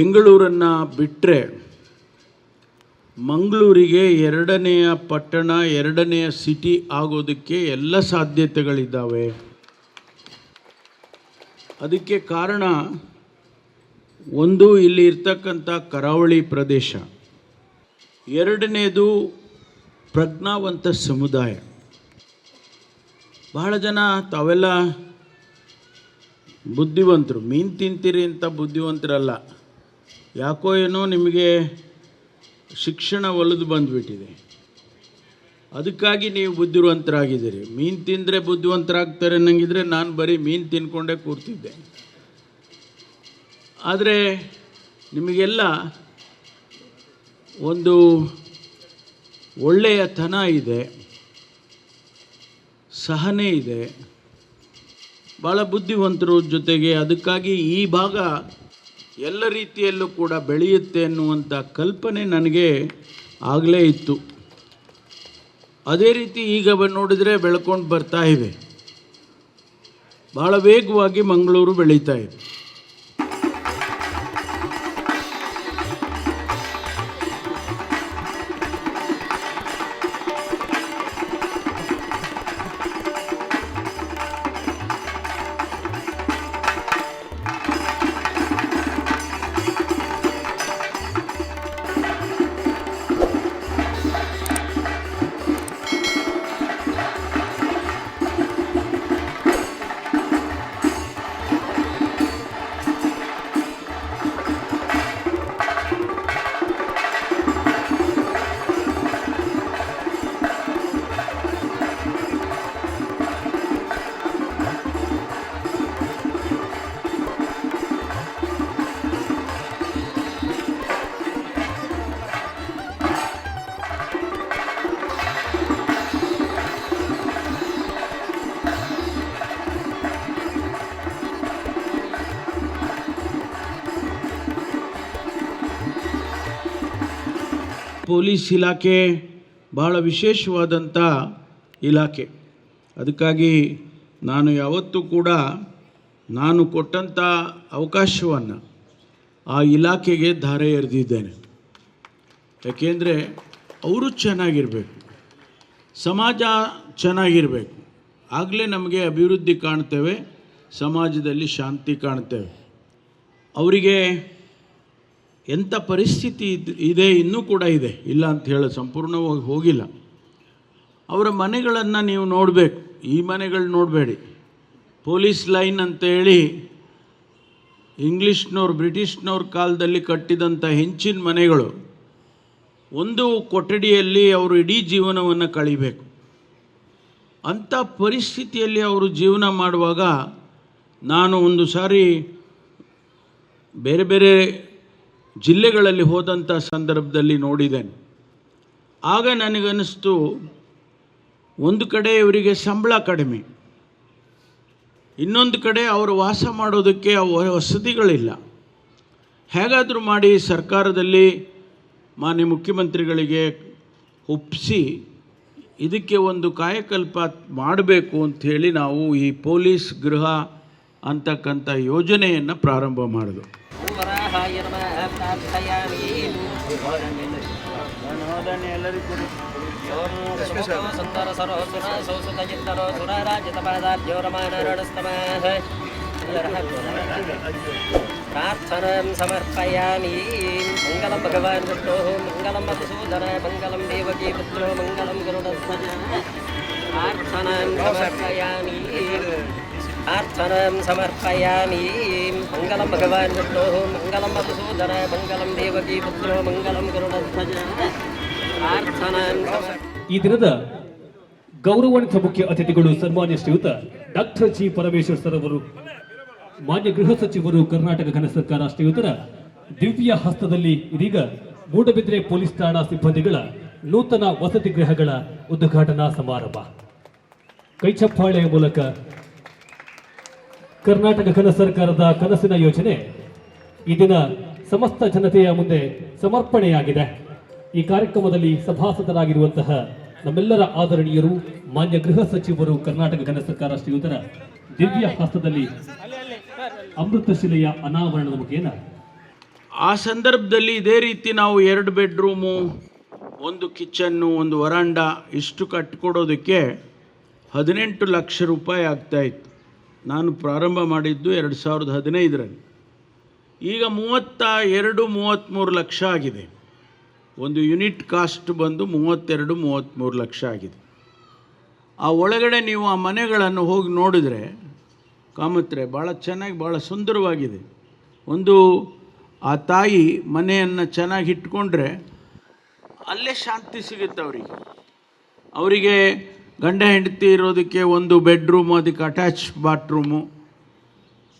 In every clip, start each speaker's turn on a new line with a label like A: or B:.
A: ಬೆಂಗಳೂರನ್ನು ಬಿಟ್ಟರೆ ಮಂಗಳೂರಿಗೆ ಎರಡನೆಯ ಪಟ್ಟಣ, ಎರಡನೆಯ ಸಿಟಿ ಆಗೋದಕ್ಕೆ ಎಲ್ಲ ಸಾಧ್ಯತೆಗಳಿದ್ದಾವೆ. ಅದಕ್ಕೆ ಕಾರಣ ಒಂದು ಇಲ್ಲಿ ಇರ್ತಕ್ಕಂಥ ಕರಾವಳಿ ಪ್ರದೇಶ. ಎರಡನೇದು ಪ್ರಜ್ಞಾವಂತ ಸಮುದಾಯ. ಬಹಳ ಜನ ತಾವೆಲ್ಲ ಬುದ್ಧಿವಂತರು, ಮೀನು ತಿಂತೀರಿ ಅಂತ ಬುದ್ಧಿವಂತರಲ್ಲ. ಯಾಕೋ ಏನೋ ನಿಮಗೆ ಶಿಕ್ಷಣ ಒಲಿದು ಬಂದುಬಿಟ್ಟಿದೆ. ಅದಕ್ಕಾಗಿ ನೀವು ಬುದ್ಧಿವಂತರಾಗಿದ್ದೀರಿ. ಮೀನು ತಿಂದರೆ ಬುದ್ಧಿವಂತರಾಗ್ತಾರೆ ಅನ್ನಂಗಿದ್ರೆ ನಾನು ಬರೀ ಮೀನು ತಿನ್ಕೊಂಡೇ ಕೂರ್ತಿದ್ದೆ. ಆದರೆ ನಿಮಗೆಲ್ಲ ಒಂದು ಒಳ್ಳೆಯ ತನ ಇದೆ, ಸಹನೆ ಇದೆ. ಭಾಳ ಬುದ್ಧಿವಂತರು ಜೊತೆಗೆ ಅದಕ್ಕಾಗಿ ಈ ಭಾಗ ಎಲ್ಲ ರೀತಿಯಲ್ಲೂ ಕೂಡ ಬೆಳೆಯುತ್ತೆ ಅನ್ನುವಂಥ ಕಲ್ಪನೆ ನನಗೆ ಆಗಲೇ ಇತ್ತು. ಅದೇ ರೀತಿ ಈಗ ನೋಡಿದರೆ ಬೆಳ್ಕೊಂಡು ಬರ್ತಾ ಇವೆ. ಭಾಳ ವೇಗವಾಗಿ ಮಂಗಳೂರು ಬೆಳೀತಾ ಇದೆ. ಪೊಲೀಸ್ ಇಲಾಖೆ ಬಹಳ ವಿಶೇಷವಾದಂಥ ಇಲಾಖೆ. ಅದಕ್ಕಾಗಿ ನಾನು ಯಾವತ್ತೂ ಕೂಡ ನಾನು ಕೊಟ್ಟಂಥ ಅವಕಾಶವನ್ನು ಆ ಇಲಾಖೆಗೆ ಧಾರೆ ಎರೆದಿದ್ದೇನೆ. ಯಾಕೆಂದರೆ ಅವರು ಚೆನ್ನಾಗಿರಬೇಕು. ಸಮಾಜ ಚೆನ್ನಾಗಿರಬೇಕು. ಆಗಲೇ ನಮಗೆ ಅಭಿವೃದ್ಧಿ ಕಾಣ್ತೇವೆ, ಸಮಾಜದಲ್ಲಿ ಶಾಂತಿ ಕಾಣ್ತೇವೆ. ಅವರಿಗೆ ಎಂಥ ಪರಿಸ್ಥಿತಿ ಇದ್- ಇನ್ನೂ ಕೂಡ ಇದೆ. ಇಲ್ಲ ಅಂತ ಹೇಳಿ ಸಂಪೂರ್ಣವಾಗಿ ಹೋಗಿಲ್ಲ. ಅವರ ಮನೆಗಳನ್ನು ನೀವು ನೋಡಬೇಕು. ಈ ಮನೆಗಳು ನೋಡಬೇಡಿ. ಪೊಲೀಸ್ ಲೈನ್ ಅಂತೇಳಿ ಇಂಗ್ಲೀಷ್ನವ್ರು, ಬ್ರಿಟಿಷ್ನವ್ರ ಕಾಲದಲ್ಲಿ ಕಟ್ಟಿದಂಥ ಹೆಂಚಿನ ಮನೆಗಳು, ಒಂದು ಕೊಠಡಿಯಲ್ಲಿ ಅವರು ಇಡೀ ಜೀವನವನ್ನು ಕಳಿಬೇಕು. ಅಂಥ ಪರಿಸ್ಥಿತಿಯಲ್ಲಿ ಅವರು ಜೀವನ ಮಾಡುವಾಗ ನಾನು ಒಂದು ಸಾರಿ ಬೇರೆ ಬೇರೆ ಜಿಲ್ಲೆಗಳಲ್ಲಿ ಹೋದಂಥ ಸಂದರ್ಭದಲ್ಲಿ ನೋಡಿದ್ದೇನೆ. ಆಗ ನನಗನ್ನಿಸ್ತು, ಒಂದು ಕಡೆ ಇವರಿಗೆ ಸಂಬಳ ಕಡಿಮೆ. ಇನ್ನೊಂದು ಕಡೆ ಅವರು ವಾಸ ಮಾಡೋದಕ್ಕೆ ವಸತಿಗಳಿಲ್ಲ. ಹೇಗಾದರೂ ಮಾಡಿ ಸರ್ಕಾರದಲ್ಲಿ ಮಾನ್ಯ ಮುಖ್ಯಮಂತ್ರಿಗಳಿಗೆ ಒಪ್ಪಿಸಿ, ಇದಕ್ಕೆ ಒಂದು ಕಾಯಕಲ್ಪ ಮಾಡಬೇಕು ಅಂಥೇಳಿ ನಾವು ಈ ಪೊಲೀಸ್ ಗೃಹ ಅಂತಕ್ಕಂಥ ಯೋಜನೆಯನ್ನು ಪ್ರಾರಂಭ ಮಾಡಿದ್ವು.
B: ವರಾಹಾಯ ನಮಃ ಪ್ರಾರ್ಥಯಾಮಿ ಓಂ ಸುಮುಖೋ ಸುಂದರ ಸರೋಸುರ ಸೋಸುತ ಚಿತ್ತರೋ ಸುರ ರಾಜಿತ ಪಾದಾರ್ಜೋ ರಮಾನರಣಸ್ತಮಃ ಪ್ರಾರ್ಥನಾಂ ಸಮರ್ಪಯಾಮಿ ಮಂಗಲಂ ಭಗವಾನ್ ವಿಷ್ಣೋ ಮಂಗಲಂ ಮಧುಸೂದನ ಮಂಗಲಂ ದೇವಕೀ ಪುತ್ರೋ ಮಂಗಲಂ ಗರುಡಧ್ವಜ ಪ್ರಾರ್ಥನಾಂ ಸಮರ್ಪಯಾಮಿ ಪ್ರಾರ್ಥನಾಂ ಸಮರ್ಪಯಾಮಿ ಮಂಗಲಂ ಭಗವಾನ್ विष्णोः ದೇವಕಿ ಪುತ್ರೋ ಮಂಗಲಂ ಗರುಡಧ್ವಜ ಪ್ರಾರ್ಥನಾಂ ಸಮರ್ಪಯಾಮಿ
C: ಈ ದಿನದ ಗೌರವಾನ್ವಿತ ಮುಖ್ಯ ಅತಿಥಿಗಳು ಸನ್ಮಾನ್ಯ ಶ್ರೀಯುತ ಡಾಕ್ಟರ್ ಜಿ ಪರಮೇಶ್ವರ್ ಸರ್ ಅವರು, ಮಾನ್ಯ ಗೃಹ ಸಚಿವರು, ಕರ್ನಾಟಕ ಘನ ಸರ್ಕಾರ ಶ್ರೀಯುತರ ದಿವ್ಯ ಹಸ್ತದಲ್ಲಿ ಇದೀಗ ಮೂಡಬಿದ್ರೆ ಪೊಲೀಸ್ ಠಾಣಾ ಸಿಬ್ಬಂದಿಗಳ ನೂತನ ವಸತಿ ಗೃಹಗಳ ಉದ್ಘಾಟನಾ ಸಮಾರಂಭ. ಕೈಚಪ್ಪಾಳೆಯ ಮೂಲಕ ಕರ್ನಾಟಕ ಘನ ಸರ್ಕಾರದ ಕನಸಿನ ಯೋಜನೆ ಈ ದಿನ ಸಮಸ್ತ ಜನತೆಯ ಮುಂದೆ ಸಮರ್ಪಣೆಯಾಗಿದೆ. ಈ ಕಾರ್ಯಕ್ರಮದಲ್ಲಿ ಸಭಾಸದರಾಗಿರುವಂತಹ ನಮ್ಮೆಲ್ಲರ ಆದರಣೀಯರು, ಮಾನ್ಯ ಗೃಹ ಸಚಿವರು, ಕರ್ನಾಟಕ ಘನ ಸರ್ಕಾರ ಶ್ರೀಯುತರ ದಿವ್ಯ ಹಸ್ತದಲ್ಲಿ ಅಮೃತ ಶಿಲೆಯ ಅನಾವರಣದ ಮುಖೇನ
A: ಆ ಸಂದರ್ಭದಲ್ಲಿ ಇದೇ ರೀತಿ ನಾವು ಎರಡು ಬೆಡ್ರೂಮು, ಒಂದು ಕಿಚನ್ನು, ಒಂದು ವರಾಂಡ ಇಷ್ಟು ಕಟ್ಟಿಕೊಡೋದಕ್ಕೆ ಹದಿನೆಂಟು ಲಕ್ಷ ರೂಪಾಯಿ ಆಗ್ತಾಯಿತ್ತು ನಾನು ಪ್ರಾರಂಭ ಮಾಡಿದ್ದು ಎರಡು ಸಾವಿರದ ಹದಿನೈದರಲ್ಲಿ. ಈಗ ಮೂವತ್ತ ಎರಡು ಮೂವತ್ತ್ಮೂರು ಲಕ್ಷ ಆಗಿದೆ. ಒಂದು ಯೂನಿಟ್ ಕಾಸ್ಟ್ ಬಂದು ಮೂವತ್ತೆರಡು ಮೂವತ್ತ್ಮೂರು ಲಕ್ಷ ಆಗಿದೆ. ಆ ಒಳಗಡೆ ನೀವು ಆ ಮನೆಗಳನ್ನು ಹೋಗಿ ನೋಡಿದರೆ, ಕಾಮತ್ರೆ, ಭಾಳ ಚೆನ್ನಾಗಿ, ಭಾಳ ಸುಂದರವಾಗಿದೆ. ಒಂದು, ಆ ತಾಯಿ ಮನೆಯನ್ನು ಚೆನ್ನಾಗಿ ಇಟ್ಕೊಂಡ್ರೆ, ಅಲ್ಲೇ ಶಾಂತಿ ಸಿಗುತ್ತೆ ಅವರಿಗೆ. ಅವರಿಗೆ ಗಂಡ ಹೆಂಡತಿ ಇರೋದಕ್ಕೆ ಒಂದು ಬೆಡ್ರೂಮು ಅದಕ್ಕೆ ಅಟ್ಯಾಚ್ ಬಾತ್ರೂಮು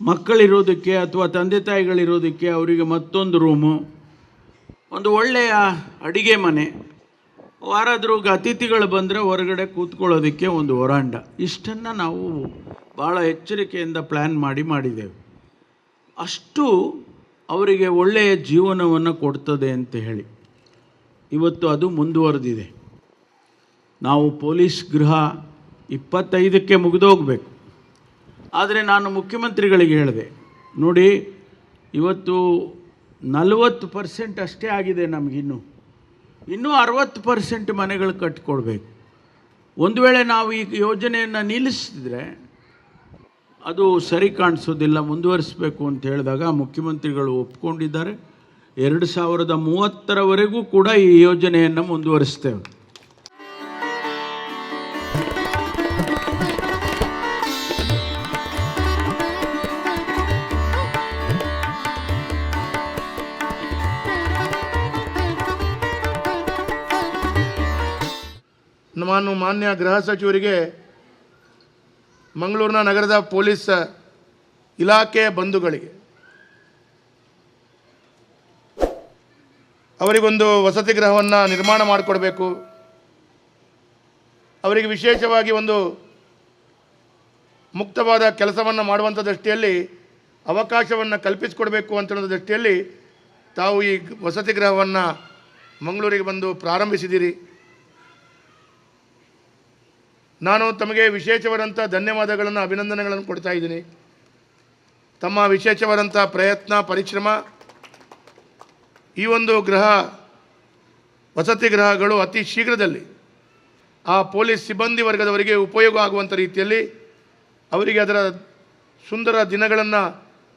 A: ಮಕ್ಕಳಿರೋದಕ್ಕೆ ಅಥವಾ ತಂದೆ ತಾಯಿಗಳಿರೋದಕ್ಕೆ ಅವರಿಗೆ ಮತ್ತೊಂದು ರೂಮು ಒಂದು ಒಳ್ಳೆಯ ಅಡಿಗೆ ಮನೆ. ವಾರಾದ್ರೂ ಅತಿಥಿಗಳು ಬಂದರೆ ಹೊರಗಡೆ ಕೂತ್ಕೊಳ್ಳೋದಕ್ಕೆ ಒಂದು ವರಾಂಡ. ಇಷ್ಟನ್ನು ನಾವು ಭಾಳ ಎಚ್ಚರಿಕೆಯಿಂದ ಪ್ಲ್ಯಾನ್ ಮಾಡಿ ಮಾಡಿದ್ದೇವೆ. ಅಷ್ಟು ಅವರಿಗೆ ಒಳ್ಳೆಯ ಜೀವನವನ್ನು ಕೊಡ್ತದೆ ಅಂತ ಹೇಳಿ. ಇವತ್ತು ಅದು ಮುಂದುವರೆದಿದೆ. ನಾವು ಪೊಲೀಸ್ ಗೃಹ ಇಪ್ಪತ್ತೈದಕ್ಕೆ ಮುಗಿದೋಗ್ಬೇಕು. ಆದರೆ ನಾನು ಮುಖ್ಯಮಂತ್ರಿಗಳಿಗೆ ಹೇಳಿದೆ, ನೋಡಿ, ಇವತ್ತು ನಲವತ್ತು ಪರ್ಸೆಂಟ್ ಅಷ್ಟೇ ಆಗಿದೆ ನಮಗಿನ್ನೂ ಇನ್ನೂ. ಅರವತ್ತು ಪರ್ಸೆಂಟ್ ಮನೆಗಳು ಕಟ್ಟಿಕೊಡ್ಬೇಕು ಒಂದು ವೇಳೆ ನಾವು ಈ ಯೋಜನೆಯನ್ನು ನಿಲ್ಲಿಸಿದ್ರೆ ಅದು ಸರಿ ಕಾಣಿಸೋದಿಲ್ಲ, ಮುಂದುವರಿಸಬೇಕು ಅಂತ ಹೇಳಿದಾಗ ಮುಖ್ಯಮಂತ್ರಿಗಳು ಒಪ್ಕೊಂಡಿದ್ದಾರೆ. ಎರಡು ಸಾವಿರದ ಮೂವತ್ತರವರೆಗೂ ಕೂಡ ಈ ಯೋಜನೆಯನ್ನು ಮುಂದುವರಿಸ್ತೇವೆ.
D: ನಾನು ಮಾನ್ಯ ಗೃಹ ಸಚಿವರಿಗೆ ಮಂಗಳೂರಿನ ನಗರದ ಪೊಲೀಸ್ ಇಲಾಖೆ ಬಂಧುಗಳಿಗೆ, ಅವರಿಗೊಂದು ವಸತಿ ಗೃಹವನ್ನು ನಿರ್ಮಾಣ ಮಾಡಿಕೊಡಬೇಕು. ಅವರಿಗೆ ವಿಶೇಷವಾಗಿ ಒಂದು ಮುಕ್ತವಾದ ಕೆಲಸವನ್ನು ಮಾಡುವಂಥ ದೃಷ್ಟಿಯಲ್ಲಿ ಅವಕಾಶವನ್ನು ಕಲ್ಪಿಸಿಕೊಡಬೇಕು ಅಂತ ದೃಷ್ಟಿಯಲ್ಲಿ ತಾವು ಈ ವಸತಿ ಗೃಹವನ್ನು ಮಂಗಳೂರಿಗೆ ಬಂದು ಪ್ರಾರಂಭಿಸಿದ್ದೀರಿ ನಾನು ತಮಗೆ ವಿಶೇಷವಾದಂಥ ಧನ್ಯವಾದಗಳನ್ನು, ಅಭಿನಂದನೆಗಳನ್ನು ಕೊಡ್ತಾ ಇದ್ದೀನಿ. ತಮ್ಮ ವಿಶೇಷವಾದಂಥ ಪ್ರಯತ್ನ, ಪರಿಶ್ರಮ, ಈ ಒಂದು ಗ್ರಹ, ವಸತಿ ಗೃಹಗಳು ಅತಿ ಶೀಘ್ರದಲ್ಲಿ ಆ ಪೊಲೀಸ್ ಸಿಬ್ಬಂದಿ ವರ್ಗದವರಿಗೆ ಉಪಯೋಗ ಆಗುವಂಥ ರೀತಿಯಲ್ಲಿ ಅವರಿಗೆ ಅದರ ಸುಂದರ ದಿನಗಳನ್ನು,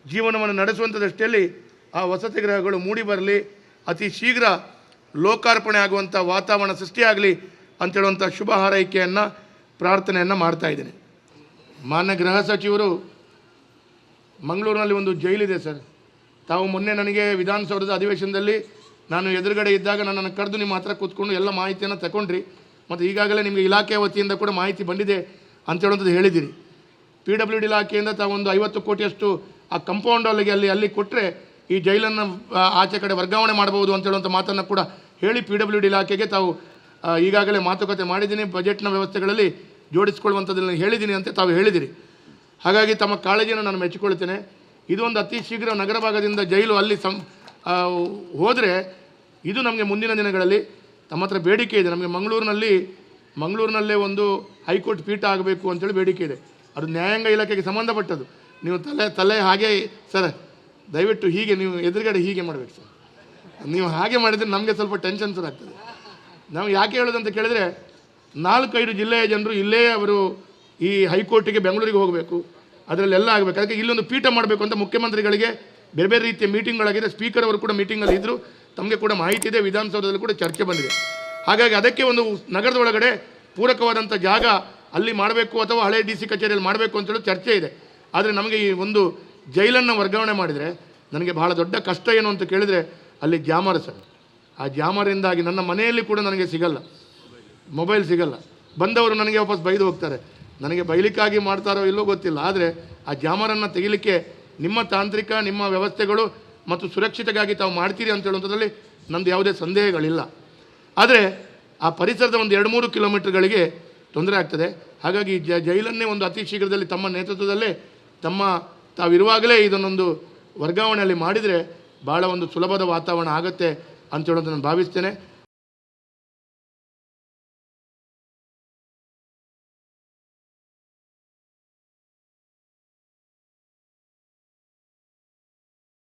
D: ಜೀವನವನ್ನು ನಡೆಸುವಂಥ ದೃಷ್ಟಿಯಲ್ಲಿ ಆ ವಸತಿ ಗೃಹಗಳು ಮೂಡಿ ಬರಲಿ, ಅತಿ ಶೀಘ್ರ ಲೋಕಾರ್ಪಣೆ ಆಗುವಂಥ ವಾತಾವರಣ ಸೃಷ್ಟಿಯಾಗಲಿ ಅಂತೇಳುವಂಥ ಶುಭ ಹಾರೈಕೆಯನ್ನು ಪ್ರಾರ್ಥನೆಯನ್ನು ಮಾಡ್ತಾ ಇದ್ದೇನೆ. ಮಾನ್ಯ ಗೃಹ ಸಚಿವರು, ಮಂಗಳೂರಿನಲ್ಲಿ ಒಂದು ಜೈಲಿದೆ ಸರ್. ತಾವು ಮೊನ್ನೆ ನನಗೆ ವಿಧಾನಸೌಧದ ಅಧಿವೇಶನದಲ್ಲಿ ನಾನು ಎದುರುಗಡೆ ಇದ್ದಾಗ ನನ್ನನ್ನು ಕರೆದು ನಿಮ್ಮ ಹತ್ರ ಕೂತ್ಕೊಂಡು ಎಲ್ಲ ಮಾಹಿತಿಯನ್ನು ತಗೊಂಡ್ರಿ ಮತ್ತು ಈಗಾಗಲೇ ನಿಮಗೆ ಇಲಾಖೆ ವತಿಯಿಂದ ಕೂಡ ಮಾಹಿತಿ ಬಂದಿದೆ ಅಂತ ಹೇಳುವಂಥದ್ದು ಹೇಳಿದ್ದೀರಿ. ಪಿ ಡಬ್ಲ್ಯೂ ಡಿ ಇಲಾಖೆಯಿಂದ ತಾವು ಒಂದು ಐವತ್ತು ಕೋಟಿಯಷ್ಟು ಆ ಕಂಪೌಂಡ್ ಅಲ್ಲಿಗೆ ಅಲ್ಲಿ ಅಲ್ಲಿ ಕೊಟ್ಟರೆ ಈ ಜೈಲನ್ನು ಆಚೆ ಕಡೆ ವರ್ಗಾವಣೆ ಮಾಡಬಹುದು ಅಂತ ಹೇಳುವಂಥ ಮಾತನ್ನು ಕೂಡ ಹೇಳಿ ಪಿ ಡಬ್ಲ್ಯೂ ಡಿ ಇಲಾಖೆಗೆ ತಾವು ಈಗಾಗಲೇ ಮಾತುಕತೆ ಮಾಡಿದ್ದೀನಿ. ಬಜೆಟ್ನ ವ್ಯವಸ್ಥೆಗಳಲ್ಲಿ ಜೋಡಿಸ್ಕೊಳ್ಳುವಂಥದ್ದನ್ನು ಹೇಳಿದ್ದೀನಿ ಅಂತ ತಾವು ಹೇಳಿದಿರಿ. ಹಾಗಾಗಿ ತಮ್ಮ ಕಾಳಜಿಯನ್ನು ನಾನು ಮೆಚ್ಚಿಕೊಳ್ತೇನೆ. ಇದೊಂದು ಅತಿ ಶೀಘ್ರ ನಗರ ಭಾಗದಿಂದ ಜೈಲು ಅಲ್ಲಿ ಸಂ ಹೋದರೆ ಇದು ನಮಗೆ ಮುಂದಿನ ದಿನಗಳಲ್ಲಿ ತಮ್ಮ ಹತ್ರ ಬೇಡಿಕೆ ಇದೆ. ನಮಗೆ ಮಂಗಳೂರಿನಲ್ಲಿ, ಮಂಗಳೂರಿನಲ್ಲೇ ಒಂದು ಹೈಕೋರ್ಟ್ ಪೀಠ ಆಗಬೇಕು ಅಂತೇಳಿ ಬೇಡಿಕೆ ಇದೆ. ಅದು ನ್ಯಾಯಾಂಗ ಇಲಾಖೆಗೆ ಸಂಬಂಧಪಟ್ಟದ್ದು. ನೀವು ತಲೆ ತಲೆ ಹಾಗೆ ಸರ್, ದಯವಿಟ್ಟು ಹೀಗೆ ನೀವು ಎದುರುಗಡೆ ಹೀಗೆ ಮಾಡಬೇಕು ಸರ್. ನೀವು ಹಾಗೆ ಮಾಡಿದರೆ ನಮಗೆ ಸ್ವಲ್ಪ ಟೆನ್ಷನ್ ಸರ್ ಆಗ್ತದೆ. ನಾವು ಯಾಕೆ ಹೇಳೋದಂತ ಕೇಳಿದರೆ ನಾಲ್ಕೈದು ಜಿಲ್ಲೆಯ ಜನರು ಇಲ್ಲೇ ಅವರು ಈ ಹೈಕೋರ್ಟಿಗೆ ಬೆಂಗಳೂರಿಗೆ ಹೋಗಬೇಕು. ಅದರಲ್ಲೆಲ್ಲ ಆಗಬೇಕು. ಅದಕ್ಕೆ ಇಲ್ಲೊಂದು ಪೀಠ ಮಾಡಬೇಕು ಅಂತ ಮುಖ್ಯಮಂತ್ರಿಗಳಿಗೆ ಬೇರೆ ಬೇರೆ ರೀತಿಯ ಮೀಟಿಂಗ್ಗಳಾಗಿದೆ. ಸ್ಪೀಕರ್ ಅವರು ಕೂಡ ಮೀಟಿಂಗಲ್ಲಿ ಇದ್ದರು ತಮಗೆ ಕೂಡ ಮಾಹಿತಿ ಇದೆ. ವಿಧಾನಸೌಧದಲ್ಲಿ ಕೂಡ ಚರ್ಚೆ ಬಂದಿದೆ. ಹಾಗಾಗಿ ಅದಕ್ಕೆ ಒಂದು ನಗರದ ಒಳಗಡೆ ಪೂರಕವಾದಂಥ ಜಾಗ ಅಲ್ಲಿ ಮಾಡಬೇಕು ಅಥವಾ ಹಳೆ ಡಿ ಸಿ ಕಚೇರಿಯಲ್ಲಿ ಮಾಡಬೇಕು ಅಂತೇಳಿ ಚರ್ಚೆ ಇದೆ. ಆದರೆ ನಮಗೆ ಈ ಒಂದು ಜೈಲನ್ನು ವರ್ಗಾವಣೆ ಮಾಡಿದರೆ ನನಗೆ ಬಹಳ ದೊಡ್ಡ ಕಷ್ಟ ಏನು ಅಂತ ಕೇಳಿದರೆ ಅಲ್ಲಿ ಜಾಮರ ಸರ್. ಆ ಜಾಮರಿಂದಾಗಿ ನನ್ನ ಮನೆಯಲ್ಲಿ ಕೂಡ ನನಗೆ ಸಿಗಲ್ಲ. ಮೊಬೈಲ್ ಸಿಗಲ್ಲ. ಬಂದವರು ನನಗೆ ವಾಪಸ್ ಬೈದು ಹೋಗ್ತಾರೆ. ನನಗೆ ಬೈಲಿಕ್ಕಾಗಿ ಮಾಡ್ತಾರೋ ಇಲ್ಲೋ ಗೊತ್ತಿಲ್ಲ. ಆದರೆ ಆ ಜಾಮರನ್ನು ತೆಗಿಲಿಕ್ಕೆ ನಿಮ್ಮ ತಾಂತ್ರಿಕ, ನಿಮ್ಮ ವ್ಯವಸ್ಥೆಗಳು ಮತ್ತು ಸುರಕ್ಷಿತಗಾಗಿ ತಾವು ಮಾಡ್ತೀರಿ ಅಂತ ಹೇಳುವಂಥದ್ರಲ್ಲಿ ನಮ್ಮದು ಯಾವುದೇ ಸಂದೇಹಗಳಿಲ್ಲ. ಆದರೆ ಆ ಪರಿಸರದ ಒಂದು ಎರಡು ಮೂರು ಕಿಲೋಮೀಟರ್ಗಳಿಗೆ ತೊಂದರೆ ಆಗ್ತದೆ. ಹಾಗಾಗಿ ಜ ಜೈಲನ್ನೇ ಒಂದು ಅತಿ ಶೀಘ್ರದಲ್ಲಿ ತಮ್ಮ ನೇತೃತ್ವದಲ್ಲೇ ತಮ್ಮ ತಾವಿರುವಾಗಲೇ ಇದನ್ನೊಂದು ವರ್ಗಾವಣೆಯಲ್ಲಿ ಮಾಡಿದರೆ ಭಾಳ ಒಂದು ಸುಲಭದ ವಾತಾವರಣ ಆಗುತ್ತೆ ಅಂತ ಹೇಳೋದು ನಾನು ಭಾವಿಸ್ತೇನೆ.